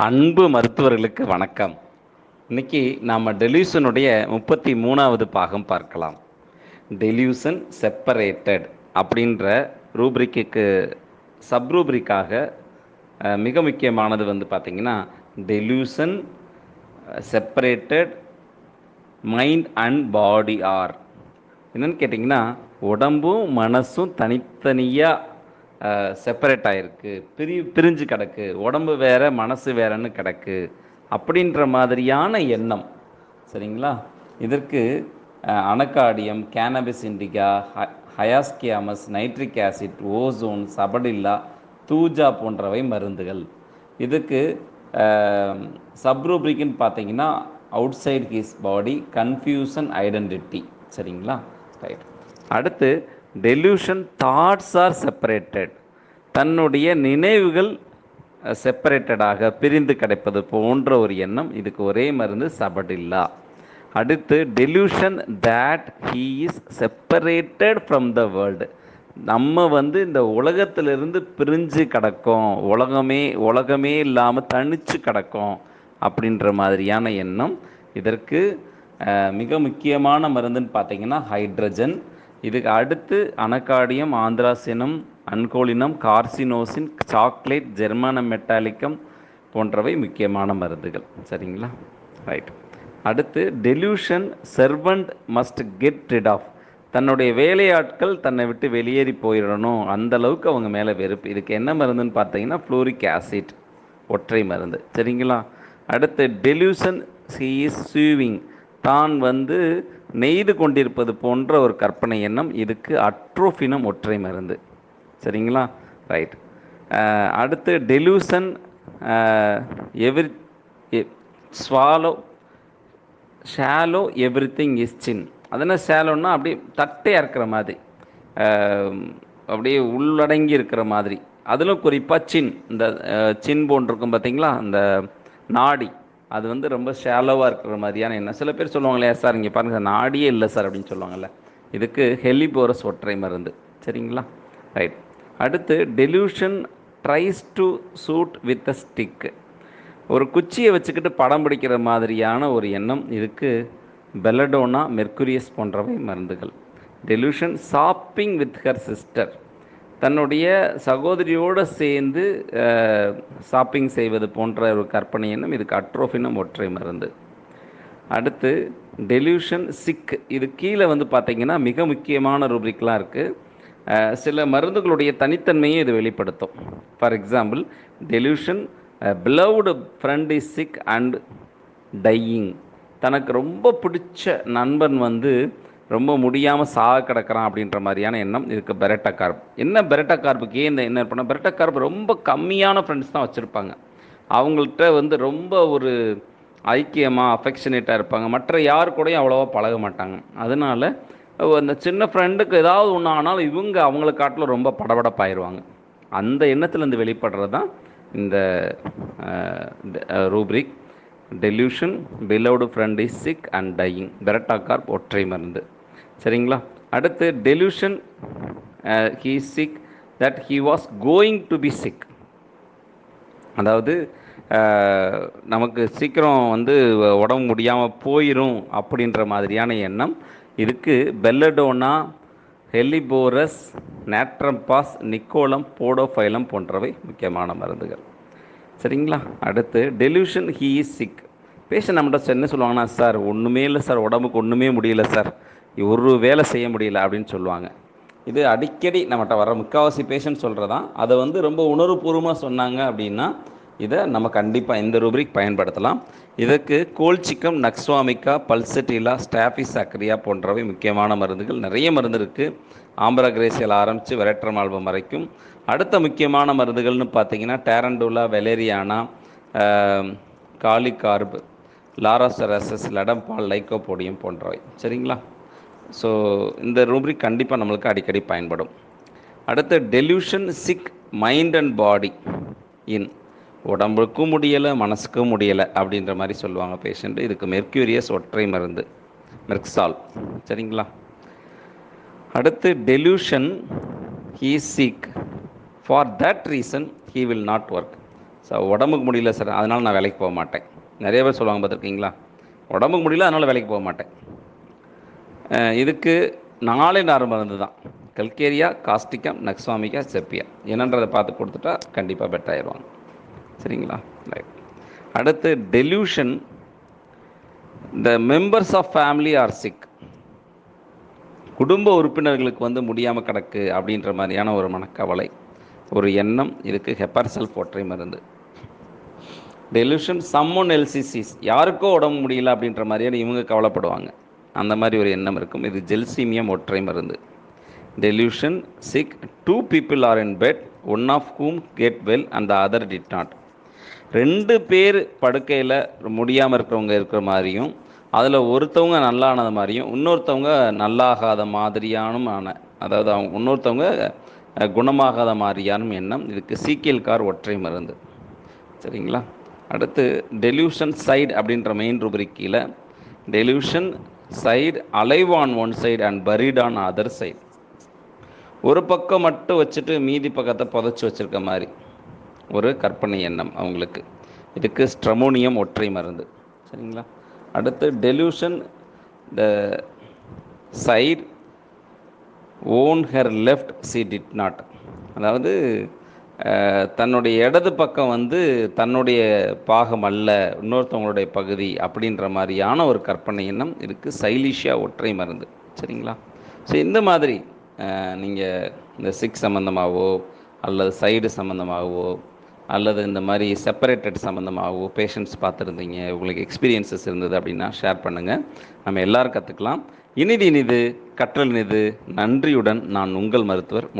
அன்பு மருத்துவர்களுக்கு வணக்கம். இன்னைக்கு நாம் டெலியூஷனுடைய முப்பத்தி மூணாவது பாகம் பார்க்கலாம். டெலியூஷன் செப்பரேட்டட் அப்படின்ற ரூப்ரிக்கு சப்ரூப்ரிக்காக மிக முக்கியமானது வந்து பார்த்திங்கன்னா delusion separated mind and body are. என்னென்னு கேட்டிங்கன்னா உடம்பும் மனசும் தனித்தனியாக செப்பரேட் ஆகிருக்கு பிரி பிரிஞ்சு கிடக்கு. உடம்பு வேற மனசு வேறன்னு கிடக்கு. அப்படின்ற மாதிரியான எண்ணம். சரிங்களா? இதற்கு Anacardium Cannabis Indica Hyoscyamus nitric acid ozone Sabadilla Thuja போன்றவை மருந்துகள். இதுக்கு சப்ரூப்ரிக்குன்னு பார்த்தீங்கன்னா outside his body confusion identity சரிங்களா? ரைட் அடுத்து டெலியூஷன் தாட்ஸ் ஆர் செப்பரேட்டட் தன்னுடைய நினைவுகள் செப்பரேட்டடாக பிரிந்து கிடைப்பது போன்ற ஒரு எண்ணம் இதுக்கு ஒரே மருந்து சபடில்லா. அடுத்து delusion that he is separated from the world நம்ம வந்து இந்த உலகத்திலிருந்து பிரிஞ்சு கிடக்கோம் உலகமே உலகமே இல்லாமல் தனிச்சு கிடக்கோம் அப்படின்ற மாதிரியான எண்ணம். இதற்கு மிக முக்கியமான மருந்துன்னு பார்த்தீங்கன்னா ஹைட்ரஜன் இதுக்கு அடுத்து அனகாடியம் ஆந்திராசினம் அன்கோலினம் கார்சினோசின் சாக்லேட் ஜெர்மான மெட்டாலிக்கம் போன்றவை முக்கியமான மருந்துகள். சரிங்களா? ரைட் அடுத்து delusion servant must get rid of. தன்னுடைய வேலையாட்கள் தன்னை விட்டு வெளியேறி போயிடணும். அந்த அளவுக்கு அவங்க மேலே வெறுப்பு. இதுக்கு என்ன மருந்துன்னு பார்த்தீங்கன்னா ஃப்ளூரிக் ஆசிட் ஒற்றை மருந்து. சரிங்களா? அடுத்து டெலியூஷன் சி இஸ் சூவிங் தான் வந்து நெய்து கொண்டிருப்பது போன்ற ஒரு கற்பனை எண்ணம். இதுக்கு அட்ரோஃபினம் ஒற்றை மருந்து. சரிங்களா? ரைட் அடுத்து delusion every swallow shallow everything is sin அதனால் ஷாலோன்னா அப்படியே தட்டையாக இருக்கிற மாதிரி. அப்படியே உள்ளடங்கி இருக்கிற மாதிரி. அதிலும் குறிப்பாக சின் இந்த சின் போன்றிருக்கும் பார்த்தீங்களா அந்த நாடி. அது வந்து ரொம்ப ஷேலோவாக இருக்கிற மாதிரியான என்ன சில பேர் சொல்லுவாங்களே சார் இங்கே பாருங்கள் சார் நாடியே இல்லை சார் அப்படின்னு சொல்லுவாங்கல்ல. இதுக்கு ஹெலிபோரஸ் ஒற்றை மருந்து. சரிங்களா? ரைட் அடுத்து delusion tries to shoot with a stick ஒரு குச்சியை வச்சுக்கிட்டு படம் பிடிக்கிற மாதிரியான ஒரு எண்ணம் இதுக்கு பெலடோனா மெர்க்குரியஸ் போன்றவை மருந்துகள். Delusion shopping with her sister தன்னுடைய சகோதரியோடு சேர்ந்து ஷாப்பிங் செய்வது போன்ற ஒரு கற்பனை எண்ணம். இதுக்கு அட்ரோஃபினம் ஒற்றை மருந்து. அடுத்து டெலியூஷன் சிக் இது கீழே வந்து பார்த்தீங்கன்னா மிக முக்கியமான ரூபிக்லாம் இருக்குது சில மருந்துகளுடைய தனித்தன்மையை இது வெளிப்படுத்தும். For example delusion beloved friend is sick and dying தனக்கு ரொம்ப பிடிச்ச நண்பன் வந்து ரொம்ப முடியாமல் சாக கிடக்கிறான் அப்படின்ற மாதிரியான எண்ணம் இருக்குது பெரட்டா கார்ப் என்ன பெரட்டா கார்புக்கு ஏன் இந்த என்ன பண்ணால் பெரட்டா கார்ப் ரொம்ப கம்மியான ஃப்ரெண்ட்ஸ் தான் வச்சுருப்பாங்க. அவங்கள்ட்ட வந்து ரொம்ப ஒரு ஐக்கியமாக அஃபெக்ஷனேட்டாக இருப்பாங்க. மற்ற யார் கூடயும் அவ்வளோவா பழக மாட்டாங்க. அதனால் அந்த சின்ன ஃப்ரெண்டுக்கு ஏதாவது ஒன்று ஆனாலும் இவங்க அவங்கள காட்டில் ரொம்ப படபடப்பாயிருவாங்க. அந்த எண்ணத்துலேருந்து வெளிப்படுறது தான் இந்த rubric delusion beloved friend is sick and dying பெரட்டாக்கார் ஒற்றை மருந்து. சரிங்களா? அடுத்து delusion he sick that he was going to be sick அதாவது நமக்கு சீக்கிரம் வந்து உடம்பு முடியாமல் போயிடும் அப்படின்ற மாதிரியான எண்ணம் இதுக்கு பெல்லடோனா ஹெலிபோரஸ் நேட்ரம்பாஸ் நிக்கோலம் போடோஃபைலம் போன்றவை முக்கியமான மருந்துகள். சரிங்களா? அடுத்து delusion he is sick. Patient நம்மகிட்ட என்ன சொல்லுவாங்கன்னா சார் ஒன்றுமே இல்லை சார் உடம்புக்கு ஒன்றுமே முடியல சார். ஒரு வேலை செய்ய முடியல அப்படின்னு சொல்லுவாங்க. இது அடிக்கடி நம்மகிட்ட வர முக்கால்வாசி பேஷண்ட் சொல்கிறதான் அதை வந்து ரொம்ப உணர்வுபூர்வமாக சொன்னாங்க அப்படின்னா இதை நம்ம கண்டிப்பாக இந்த ரூபிரிக் பயன்படுத்தலாம். இதற்கு கோல்சிக்கம் நக்ஸ்வாமிக்கா பல்சட்டிலா ஸ்டாஃபி சக்ரியா போன்றவை முக்கியமான மருந்துகள். நிறைய மருந்து இருக்குது ஆம்பராகிரேசியல் ஆரம்பித்து வெரட்ரமால்பம் வரைக்கும். அடுத்த முக்கியமான மருந்துகள்னு பார்த்தீங்கன்னா டேரண்டூலா வெலேரியானா காலிகார்பு லாராசரசஸ் லடம்பால் லைக்கோபோடியம் போன்றவை. சரிங்களா? ஸோ இந்த ரூப்ரிக் கண்டிப்பாக நம்மளுக்கு அடிக்கடி பயன்படும். அடுத்து delusion sick mind and body in. உடம்புக்கும் முடியலை மனசுக்கும் முடியலை அப்படின்ற மாதிரி சொல்லுவாங்க பேஷண்ட்டு இதுக்கு மெர்க்யூரியஸ் ஒற்றை மருந்து மெர்க்சால் சரிங்களா? அடுத்து delusion he sick for that reason he will not work sir உடம்புக்கு முடியல சார் அதனால் நான் வேலைக்கு போக மாட்டேன். நிறைய பேர் சொல்லுவாங்க பார்த்துருக்கீங்களா? உடம்புக்கு முடியல அதனால் வேலைக்கு போக மாட்டேன். இதுக்கு நாலே நார் மருந்து தான். கல்கேரியா காஸ்டிக்கம் நக்ஸ்வாமிகா செப்பியா என்னன்றதை பார்த்து கொடுத்துட்டா கண்டிப்பாக பெட்டர் ஆயிடுவாங்க. சரிங்களா? ரைட் அடுத்து delusion the members of family are sick குடும்ப உறுப்பினர்களுக்கு வந்து முடியாமல் கிடக்கு அப்படின்ற மாதிரியான ஒரு மனக்கவலை ஒரு எண்ணம் இதுக்கு ஹெப்பர்செல் ஒற்றை மருந்து. டெலியூஷன் சம்மொன் எல்சிசிஸ் யாருக்கோ உடம்பு முடியல அப்படின்ற மாதிரியான இவங்க கவலைப்படுவாங்க. அந்த மாதிரி ஒரு எண்ணம் இருக்கும். இது ஜெல்சீமியம் ஒற்றை மருந்து. Delusion sick two people are in bed one of whom get well and the other did not ரெண்டு பேர் படுக்கையில் முடியாமல் இருக்கிறவங்க இருக்கிற மாதிரியும் அதில் ஒருத்தவங்க நல்லானது மாதிரியும் இன்னொருத்தவங்க நல்லாகாத மாதிரியானும் ஆன அதாவது அவங்க இன்னொருத்தவங்க குணமாகாத மாதிரியானும் எண்ணம். இதுக்கு சீக்கியல் கார் ஒற்றை மருந்து. சரிங்களா? அடுத்து டெலியூஷன் சைடு அப்படின்ற மெயின் ரூபரிக் கீழே delusion side alive on one side and buried on other side ஒரு பக்கம் மட்டும் வச்சுட்டு மீதி பக்கத்தை புதைச்சி வச்சுருக்க மாதிரி. ஒரு கற்பனை எண்ணம் அவங்களுக்கு. இதுக்கு ஸ்ட்ரமோனியம் ஒற்றை மருந்து. சரிங்களா? அடுத்து delusion the side own her left she did not. அதாவது தன்னுடைய இடது பக்கம் வந்து தன்னுடைய பாகம் அல்ல இன்னொருத்தவங்களுடைய பகுதி அப்படின்ற மாதிரியான ஒரு கற்பனை எண்ணம் இதுக்கு சைலிஷியா ஒற்றை மருந்து. சரிங்களா? ஸோ இந்த மாதிரி நீங்கள் இந்த சிக் சம்மந்தமாகவோ அல்லது சைடு சம்மந்தமாகவோ அல்லது இந்த மாதிரி செப்பரேட்டட் சம்மந்தமாகவோ பேஷண்ட்ஸ் பார்த்துருந்தீங்க உங்களுக்கு எக்ஸ்பீரியன்சஸ் இருந்தது அப்படின்னா ஷேர் பண்ணுங்கள் நம்ம எல்லோரும் கற்றுக்கலாம் இனிது இனிது கற்றல் இனிது. நன்றியுடன் நான் உங்கள் மருத்துவர்